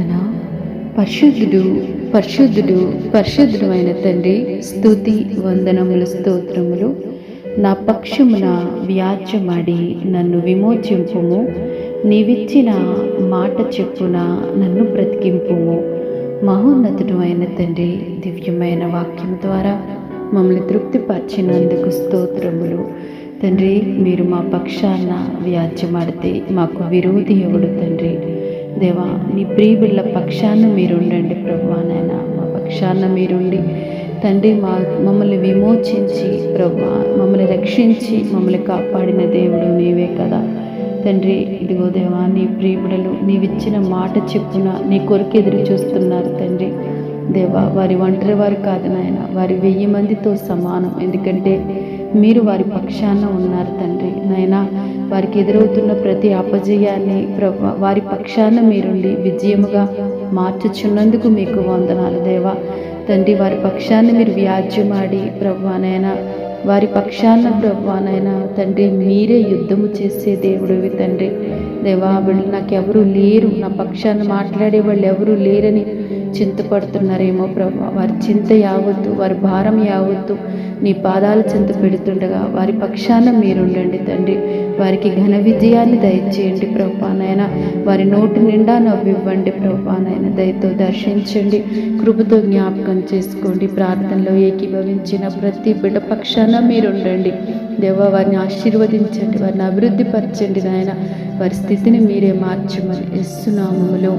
ప్రార్థన. పరిశుద్ధుడు పరిశుద్ధుడు పరిశుద్ధుడు అయిన తండ్రి స్థుతి వందనములు స్తోత్రములు. నా పక్షమున వ్యాజ్యమాడి నన్ను విమోచింపుము. నీవిచ్చిన మాట చెప్పున నన్ను బ్రతికింపుము. మహోన్నతుడు అయిన తండ్రి దివ్యమైన వాక్యం ద్వారా మమ్మల్ని తృప్తిపరిచినందుకు స్తోత్రములు. తండ్రి మీరు మా పక్షాన వ్యాజ్యమాడితే మాకు విరోధి ఎవడు తండ్రి. దేవా నీ ప్రియబిళ్ళ పక్షాన మీరుండండి ప్రభా నాయన. మా పక్షాన మీరుండి తండ్రి మా మమ్మల్ని విమోచించి ప్రభా మమ్మల్ని రక్షించి మమ్మల్ని కాపాడిన దేవుడు నీవే కదా. తండ్రి ఇదిగో దేవా నీ ప్రియబిడలు నీవిచ్చిన మాట చెప్పున నీ కొరకు ఎదురు చూస్తున్నారు తండ్రి. దేవా వారి ఒంటరి వారు కాదు నాయన వారి వెయ్యి మందితో సమానం. ఎందుకంటే మీరు వారి పక్షాన ఉన్నారు తండ్రి. నాయనా వారికి ఎదురవుతున్న ప్రతి అపజయాన్ని వారి పక్షాన మీరుండి విజయముగా మార్చుచున్నందుకు మీకు వందనాలు దేవా. తండ్రి వారి పక్షాన్ని మీరు వ్యాజ్యమాడి ప్రభానైనా వారి పక్షాన ప్రభానైనా తండ్రి మీరే యుద్ధము చేసే దేవుడివి తండ్రి. దేవా వీళ్ళు నాకెవరు లేరు. నా పక్షాన మాట్లాడే వాళ్ళు ఎవరు లేరని చింతపడుతున్నారేమో ప్రభా. వారి చింత యావద్దు వారి భారం యావద్దు నీ పాదాల చింత పెడుతుండగా వారి పక్షాన మీరుండండి తండ్రి. వారికి ఘన విజయాన్ని దయచేయండి ప్రభానైనా వారి నోటి నిండా నవ్వివ్వండి ప్రభానైనా దయతో దర్శించండి. కృపతో జ్ఞాపకం చేసుకోండి. ప్రార్థనలో ఏకీభవించిన ప్రతి బిడ్డ పక్షాన మీరుండండి. దేవ వారిని ఆశీర్వదించండి. వారిని అభివృద్ధి పరచండి నాయన. వారి స్థితిని మీరే మార్చమని ఇస్తున్నాములో